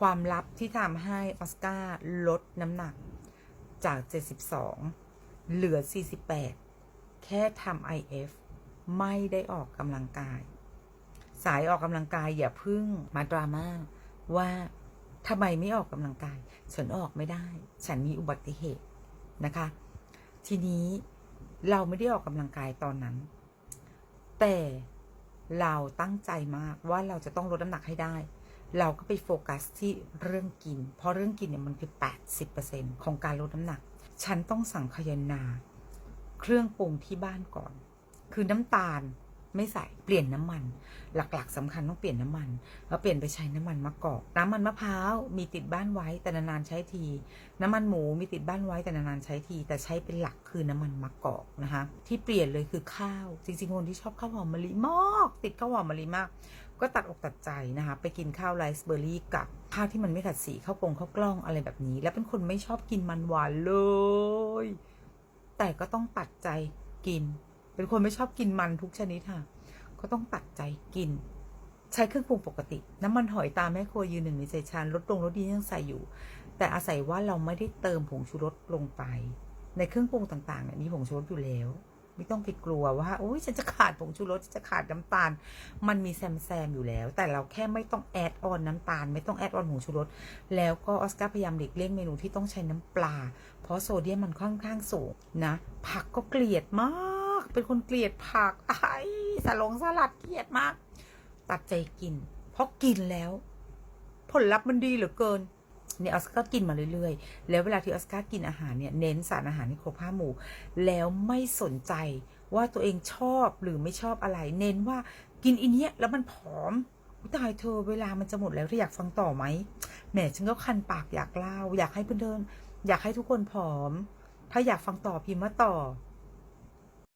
ความลับที่ทำให้ออสการ์ลดน้ำหนักจาก 72 เหลือ 48 แค่ทำ IF ไม่ได้ออกกำลังกาย สายออกกำลังกายอย่าพึ่งมาดราม่าว่าทำไมไม่ออกกำลังกาย ฉันออกไม่ได้ ฉันมีอุบัติเหตุนะคะ ทีนี้เราไม่ได้ออกกำลังกายตอนนั้น แต่เราตั้งใจมากว่าเราจะต้องลดน้ำหนักให้ได้ เราก็ไปโฟกัสที่เรื่องกิน เพราะเรื่องกินเนี่ยมันคือ 80%ของการลดน้ำหนัก ฉันต้องสั่งคายนา เครื่องปรุงที่บ้านก่อน คือน้ำตาล ไม่ใส่เปลี่ยนน้ำมัน หลักๆสำคัญต้องเปลี่ยนน้ำมันแล้วเปลี่ยนไปใช้น้ำมันมะกอกน้ำมันมะพร้าวมีติดบ้านไว้แต่นานๆใช้ที น้ำมันหมูมีติดบ้านไว้แต่นานๆใช้ที แต่ใช้เป็นหลักคือน้ำมันมะกอกนะคะที่เปลี่ยนเลยคือข้าวจริงๆคนที่ชอบข้าวหอมมะลิมากติดข้าวหอมมะลิมาก ก็ตัดอกตัดใจนะคะไปกินข้าวไรซ์เบอร์รี่กับข้าวที่มันไม่ขัดสีข้าวกงข้าวกล้องอะไรแบบนี้ แล้วเป็นคนไม่ชอบกินมันหวานเลย แต่ก็ต้องตัดใจกิน เป็นคนไม่ชอบกินมันทุกชนิดค่ะ ก็ต้องตัดใจกิน ใช้เครื่องปรุงปกติ น้ำมันหอยตามแม่ครัวยืนหนึ่งในใจชานลดลงลดดียังใส่อยู่ แต่อาศัยว่าเราไม่ได้เติมผงชูรสลงไป ในเครื่องปรุงต่างๆเนี่ยมีผงชูรสอยู่แล้ว ไม่ต้องไปกลัวว่าโอ้ยฉันจะขาดผงชูรสจะขาดน้ำตาล มันมีแซมแซมอยู่แล้ว แต่เราแค่ไม่ต้องแอดออนน้ำตาล ไม่ต้องแอดออนผงชูรสแล้วก็ออสการ์พยายามหลีกเลี่ยงเมนูที่ต้องใช้น้ำปลา เพราะโซเดียมมันค่อนข้างสูงนะ ผักก็เกลียดมาก เป็นคนเกลียดผักไอ้สลงสลัดเกลียดมาก ตัดใจกิน เพราะกินแล้ว ผลลัพธ์มันดีเหลือเกินเนี่ยออสการ์กินมาเรื่อยๆ แล้วเวลาที่ออสการ์กินอาหารเนี่ยเน้นสารอาหารให้ครบห้าหมู่ แล้วไม่สนใจว่าตัวเองชอบหรือไม่ชอบอะไร เน้นว่ากินอินเนี้ยแล้วมันผอมตายเธอเวลามันจะหมดแล้วเธออยากฟังต่อไหมแหมฉันก็คันปากอยากเล่า อยากให้เพื่อนๆอยากให้ทุกคนผอม ถ้าอยากฟังต่อพิมพ์ว่าต่อ